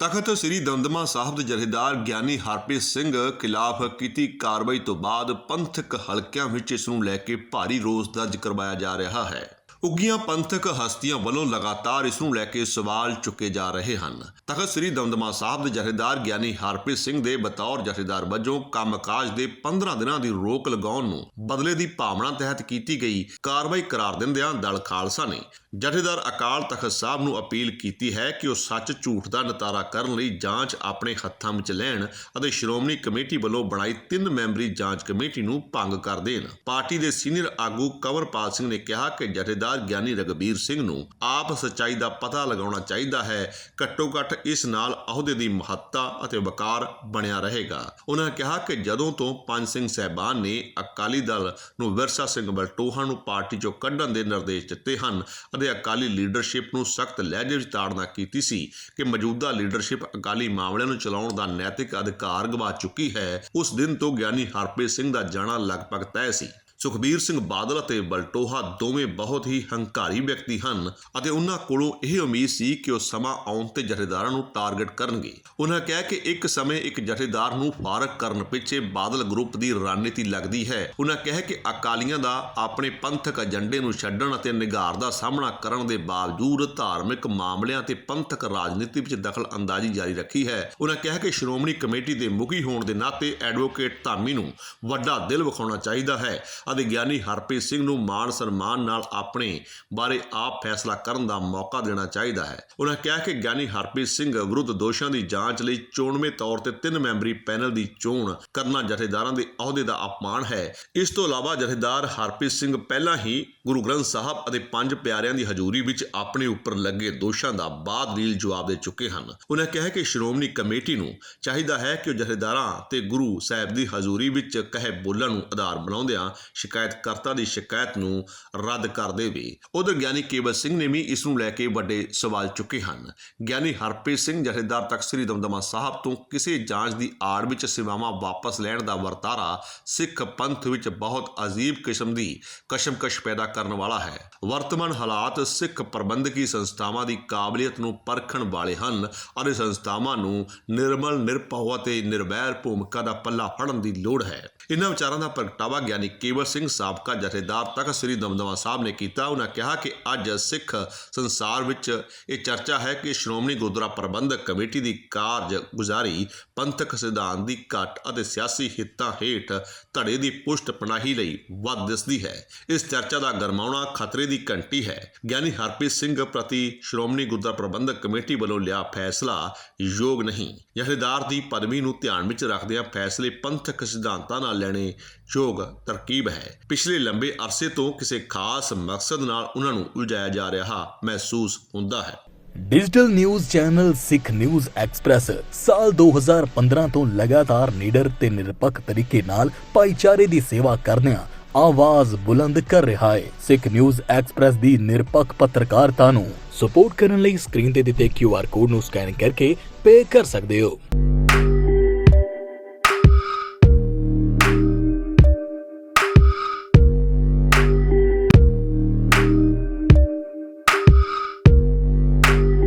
ਤਖਤ ਸ੍ਰੀ ਦਮਦਮਾ ਸਾਹਿਬ ਦੇ ਜਥੇਦਾਰ ਗਿਆਨੀ ਹਰਪ੍ਰੀਤ ਸਿੰਘ ਖਿਲਾਫ ਕੀਤੀ ਕਾਰਵਾਈ ਤੋਂ ਬਾਅਦ ਪੰਥਕ ਹਲਕਿਆਂ ਵਿੱਚ ਇਸ ਨੂੰ ਲੈ ਕੇ ਭਾਰੀ ਰੋਸ ਦਰਜ ਕਰਵਾਇਆ ਜਾ ਰਿਹਾ ਹੈ। ਉੱਗੀਆਂ ਪੰਥਕ ਹਸਤੀਆਂ ਵੱਲੋਂ ਲਗਾਤਾਰ ਇਸ ਨੂੰ ਲੈ ਕੇ ਸਵਾਲ ਚੁੱਕੇ ਜਾ ਰਹੇ ਹਨ। ਤਖਤ ਸ੍ਰੀ ਦਮਦਮਾ ਸਾਹਿਬ ਦੇ ਜਥੇਦਾਰ ਗਿਆਨੀ ਹਰਪ੍ਰੀਤ ਸਿੰਘ ਦੇ ਬਤੌਰ ਜਥੇਦਾਰ ਵਜੋਂ ਕੰਮਕਾਜ ਦੇ 15 ਦਿਨਾਂ ਦੀ ਰੋਕ ਲਗਾਉਣ ਨੂੰ ਬਦਲੇ ਦੀ ਭਾਵਨਾ ਤਹਿਤ ਕੀਤੀ ਗਈ ਕਾਰਵਾਈ ਕਰਾਰ ਦਿੰਦਿਆਂ ਦਲ ਖਾਲਸਾ ਨੇ ਜਥੇਦਾਰ ਅਕਾਲ ਤਖਤ ਸਾਹਿਬ ਨੂੰ ਅਪੀਲ ਕੀਤੀ ਹੈ ਕਿ ਉਹ ਸੱਚ ਝੂਠ ਦਾ ਨਤਾਰਾ ਕਰਨ ਲਈ ਜਾਂਚ ਆਪਣੇ ਹੱਥਾਂ ਵਿੱਚ ਲੈਣ ਅਤੇ ਸ਼੍ਰੋਮਣੀ ਕਮੇਟੀ ਵੱਲੋਂ ਬਣਾਈ ਤਿੰਨ ਮੈਂਬਰੀ ਜਾਂਚ ਕਮੇਟੀ ਨੂੰ ਭੰਗ ਕਰ ਦੇਣ। ਪਾਰਟੀ ਦੇ ਸੀਨੀਅਰ ਆਗੂ ਕੰਵਰਪਾਲ ਸਿੰਘ ਨੇ ਕਿਹਾ ਕਿ ਜਥੇਦਾਰ ਗਿਆਨੀ ਰਗਬੀਰ ਸਿੰਘ ਨੂੰ ਆਪ ਸੱਚਾਈ ਦਾ ਪਤਾ ਲਗਾਉਣਾ ਚਾਹੀਦਾ ਹੈ। ਘੱਟੋ ਘੱਟ ਇਸ ਨਾਲ ਅਹੁਦੇ ਦੀ ਮਹੱਤਤਾ ਅਤੇ ਵਕਾਰ ਬਣਿਆ ਰਹੇਗਾ। ਉਹਨਾਂ ਕਿਹਾ ਕਿ ਜਦੋਂ ਤੋਂ ਪੰਜ ਸਿੰਘ ਸਹਿਬਾਨ ਨੇ ਅਕਾਲੀ ਦਲ ਨੂੰ ਵਿਰਸਾ ਸਿੰਘ ਬਲਟੋਹਾ ਨੂੰ ਪਾਰਟੀ ਚੋਂ ਕੱਢਣ ਦੇ ਨਿਰਦੇਸ਼ ਦਿੱਤੇ ਹਨ ਅਤੇ ਅਕਾਲੀ ਲੀਡਰਸ਼ਿਪ ਨੂੰ ਸਖਤ ਲਹਿਜੇ ਵਿੱਚ ਤਾੜਨਾ ਕੀਤੀ ਸੀ ਕਿ ਮੌਜੂਦਾ ਲੀਡਰਸ਼ਿਪ ਅਕਾਲੀ ਮਾਮਲਿਆਂ ਨੂੰ ਚਲਾਉਣ ਦਾ ਨੈਤਿਕ ਅਧਿਕਾਰ ਗਵਾ ਚੁੱਕੀ ਹੈ, ਉਸ ਦਿਨ ਤੋਂ ਗਿਆਨੀ ਹਰਪ੍ਰੀਤ ਸਿੰਘ ਦਾ ਜਾਣਾ ਲਗਭਗ ਤੈਅ ਸੀ। ਸੁਖਬੀਰ ਸਿੰਘ ਬਾਦਲ ਅਤੇ ਬਲਟੋਹਾ ਦੋਵੇਂ ਬਹੁਤ ਹੀ ਹੰਕਾਰੀ ਵਿਅਕਤੀ ਹਨ ਅਤੇ ਉਹਨਾਂ ਕੋਲੋਂ ਇਹ ਉਮੀਦ ਸੀ ਕਿ ਉਹ ਸਮਾਂ ਆਉਣ ਤੇ ਜਥੇਦਾਰਾਂ ਨੂੰ ਟਾਰਗੇਟ ਕਰਨਗੇ। ਉਹਨਾਂ ਕਿਹਾ ਕਿ ਇੱਕ ਸਮੇਂ ਇੱਕ ਜਥੇਦਾਰ ਨੂੰ ਫਾਰਗ ਕਰਨ ਪਿੱਛੇ ਬਾਦਲ ਗਰੁੱਪ ਦੀ ਰਣਨੀਤੀ ਲੱਗਦੀ ਹੈ। ਉਹਨਾਂ ਕਿਹਾ ਕਿ ਅਕਾਲੀਆਂ ਦਾ ਆਪਣੇ ਪੰਥਕ ਏਜੰਡੇ ਨੂੰ ਛੱਡਣ ਅਤੇ ਨਿਗਾਰ ਦਾ ਸਾਹਮਣਾ ਕਰਨ ਦੇ ਬਾਵਜੂਦ ਧਾਰਮਿਕ ਮਾਮਲਿਆਂ ਤੇ ਪੰਥਕ ਰਾਜਨੀਤੀ ਵਿੱਚ ਦਖਲ ਅੰਦਾਜ਼ੀ ਜਾਰੀ ਰੱਖੀ ਹੈ। ਉਹਨਾਂ ਕਿਹਾ ਕਿ ਸ਼੍ਰੋਮਣੀ ਕਮੇਟੀ ਦੇ ਮੁਖੀ ਹੋਣ ਦੇ ਨਾਤੇ ਐਡਵੋਕੇਟ ਧਾਮੀ ਨੂੰ ਵੱਡਾ ਦਿਲ ਵਿਖਾਉਣਾ ਚਾਹੀਦਾ ਹੈ ਅਤੇ ਗਿਆਨੀ ਹਰਪ੍ਰੀਤ ਸਿੰਘ ਨੂੰ ਮਾਣ ਸਨਮਾਨ ਨਾਲ ਆਪਣੇ ਬਾਰੇ ਆਪ ਫੈਸਲਾ ਕਰਨ ਦਾ ਮੌਕਾ ਦੇਣਾ ਚਾਹੀਦਾ ਹੈ। ਉਹਨਾਂ ਕਿਹਾ ਕਿ ਗਿਆਨੀ ਹਰਪ੍ਰੀਤ ਸਿੰਘ ਵਿਰੁੱਧ ਦੋਸ਼ਾਂ ਦੀ ਜਾਂਚ ਲਈ ਚੋਣਵੇਂ ਤੌਰ ਤੇ ਤਿੰਨ ਮੈਂਬਰੀ ਪੈਨਲ ਦੀ ਚੋਣ ਕਰਨਾ ਜਥੇਦਾਰਾਂ ਦੇ ਅਹੁਦੇ ਦਾ ਅਪਮਾਨ ਹੈ। ਇਸ ਤੋਂ ਇਲਾਵਾ ਜਥੇਦਾਰ ਹਰਪ੍ਰੀਤ ਸਿੰਘ ਪਹਿਲਾਂ ਹੀ ਗੁਰੂ ਗ੍ਰੰਥ ਸਾਹਿਬ ਅਤੇ ਪੰਜ ਪਿਆਰਿਆਂ ਦੀ ਹਜ਼ੂਰੀ ਵਿੱਚ ਆਪਣੇ ਉੱਪਰ ਲੱਗੇ ਦੋਸ਼ਾਂ ਦਾ ਬਾਦ-ਰੀਲ ਜਵਾਬ ਦੇ ਚੁੱਕੇ ਹਨ। ਉਹਨਾਂ ਕਿਹਾ ਕਿ ਸ਼੍ਰੋਮਣੀ ਕਮੇਟੀ ਨੂੰ ਚਾਹੀਦਾ ਹੈ ਕਿ ਉਹ ਜਥੇਦਾਰਾਂ ਤੇ ਗੁਰੂ ਸਾਹਿਬ ਦੀ ਹਜ਼ੂਰੀ ਵਿੱਚ ਕਹੇ ਬੋਲਣ ਨੂੰ ਆਧਾਰ ਬਣਾਉਂਦਿਆਂ ਸ਼ਿਕਾਇਤਕਰਤਾ ਦੀ ਸ਼ਿਕਾਇਤ ਨੂੰ ਰੱਦ ਕਰ ਦੇਵੇ। ਉਧਰ ਗਿਆਨੀ ਕੇਵਲ ਸਿੰਘ ਨੇ ਵੀ ਇਸ ਨੂੰ ਲੈ ਕੇ ਵੱਡੇ ਸਵਾਲ ਚੁੱਕੇ ਹਨ। ਗਿਆਨੀ ਹਰਪ੍ਰੀਤ ਸਿੰਘ, ਜਥੇਦਾਰ ਤਖਤ ਸ੍ਰੀ ਦਮਦਮਾ ਸਾਹਿਬ ਤੋਂ ਕਿਸੇ ਜਾਂਚ ਦੀ ਆੜ ਵਿੱਚ ਸੇਵਾਵਾਂ ਵਾਪਸ ਲੈਣ ਦਾ ਵਰਤਾਰਾ ਸਿੱਖ ਪੰਥ ਵਿੱਚ ਬਹੁਤ ਅਜੀਬ ਕਿਸਮ ਦੀ ਕਸ਼ਮਕਸ਼ ਪੈਦਾ ਕਰਨ ਵਾਲਾ ਹੈ। ਵਰਤਮਾਨ ਹਾਲਾਤ ਸਿੱਖ ਪ੍ਰਬੰਧਕੀ ਸੰਸਥਾਵਾਂ ਦੀ ਕਾਬਲੀਅਤ ਨੂੰ ਪਰਖਣ ਵਾਲੇ ਹਨ ਅਤੇ ਸੰਸਥਾਵਾਂ ਨੂੰ ਨਿਰਮਲ, ਨਿਰਭਉ ਅਤੇ ਨਿਰਵੈਰ ਭੂਮਿਕਾ ਦਾ ਪੱਲਾ ਫੜਨ ਦੀ ਲੋੜ ਹੈ। ਇਹਨਾਂ ਵਿਚਾਰਾਂ ਦਾ ਪ੍ਰਗਟਾਵਾ ਗਿਆਨੀ ਕੇਵਲ ਸਿੰਘ ਸਾਬਕਾ ਜਥੇਦਾਰ ਤਖਤ ਸ੍ਰੀ ਦਮਦਮਾ ਸਾਹਿਬ ਨੇ ਕੀਤਾ। ਉਹਨਾਂ ਕਿਹਾ ਕਿ ਅੱਜ ਸਿੱਖ ਸੰਸਾਰ ਵਿੱਚ ਇਹ ਚਰਚਾ ਹੈ ਕਿ ਸ਼੍ਰੋਮਣੀ ਗੁਰਦੁਆਰਾ ਪ੍ਰਬੰਧਕ ਕਮੇਟੀ ਦੀ ਕਾਰਜਗੁਜ਼ਾਰੀ ਪੰਥਕ ਸਿਧਾਂਤ ਦੀ ਘਟ ਅਤੇ ਸਿਆਸੀ ਹਿੱਤਾਂ ਹੇਠ ਧੜੇ ਦੀ ਪੁਸ਼ਟ ਪਨਾਹੀ ਲਈ ਵੱਧ ਦਿਸਦੀ ਹੈ। ਇਸ ਚਰਚਾ ਦਾ ਗਰਮਾਉਣਾ ਖਤਰੇ ਦੀ ਘੰਟੀ ਹੈ। ਗਿਆਨੀ ਹਰਪ੍ਰੀਤ ਸਿੰਘ ਪ੍ਰਤੀ ਸ਼੍ਰੋਮਣੀ ਗੁਰਦੁਆਰਾ ਪ੍ਰਬੰਧਕ ਕਮੇਟੀ ਵੱਲੋਂ ਲਿਆ ਫੈਸਲਾ ਯੋਗ ਨਹੀਂ। ਜਥੇਦਾਰ ਦੀ ਪਦਵੀ ਨੂੰ ਧਿਆਨ ਵਿੱਚ ਰੱਖਦਿਆਂ ਫੈਸਲੇ ਪੰਥਕ ਸਿਧਾਂਤਾਂ ਨਾਲ ਲੈਣੇ ਯੋਗ ਤਰਕੀਬ ਹੈ। ਪਿਛਲੇ ਲੰਬੇ ਅਰਸੇ ਤੋਂ ਕਿਸੇ ਖਾਸ ਮਕਸਦ ਨਾਲ ਉਹਨਾਂ ਨੂੰ ਉਲਝਾਇਆ ਜਾ ਰਿਹਾ ਮਹਿਸੂਸ ਹੁੰਦਾ ਹੈ। Digital news channel Sikh news express ਸਾਲ 2015 ਤੋਂ ਲਗਾਤਾਰ ਨੀਡਰ ਤੇ ਨਿਰਪੱਖ ਤਰੀਕੇ ਨਾਲ ਭਾਈਚਾਰੇ ਦੀ ਸੇਵਾ ਕਰਦਿਆਂ ਆਵਾਜ਼ ਬੁਲੰਦ ਕਰ ਰਿਹਾ ਹੈ। ਸਿੱਖ ਨਿਊਜ਼ ਐਕਸਪ੍ਰੈਸ ਦੀ ਨਿਰਪੱਖ ਪੱਤਰਕਾਰਤਾ ਨੂੰ ਸਪੋਰਟ ਕਰਨ ਲਈ ਸਕਰੀਨ ਤੇ ਦਿੱਤੇ QR ਕੋਡ ਨੂੰ ਸਕੈਨ ਕਰਕੇ ਪੇ ਕਰ ਸਕਦੇ ਹੋ।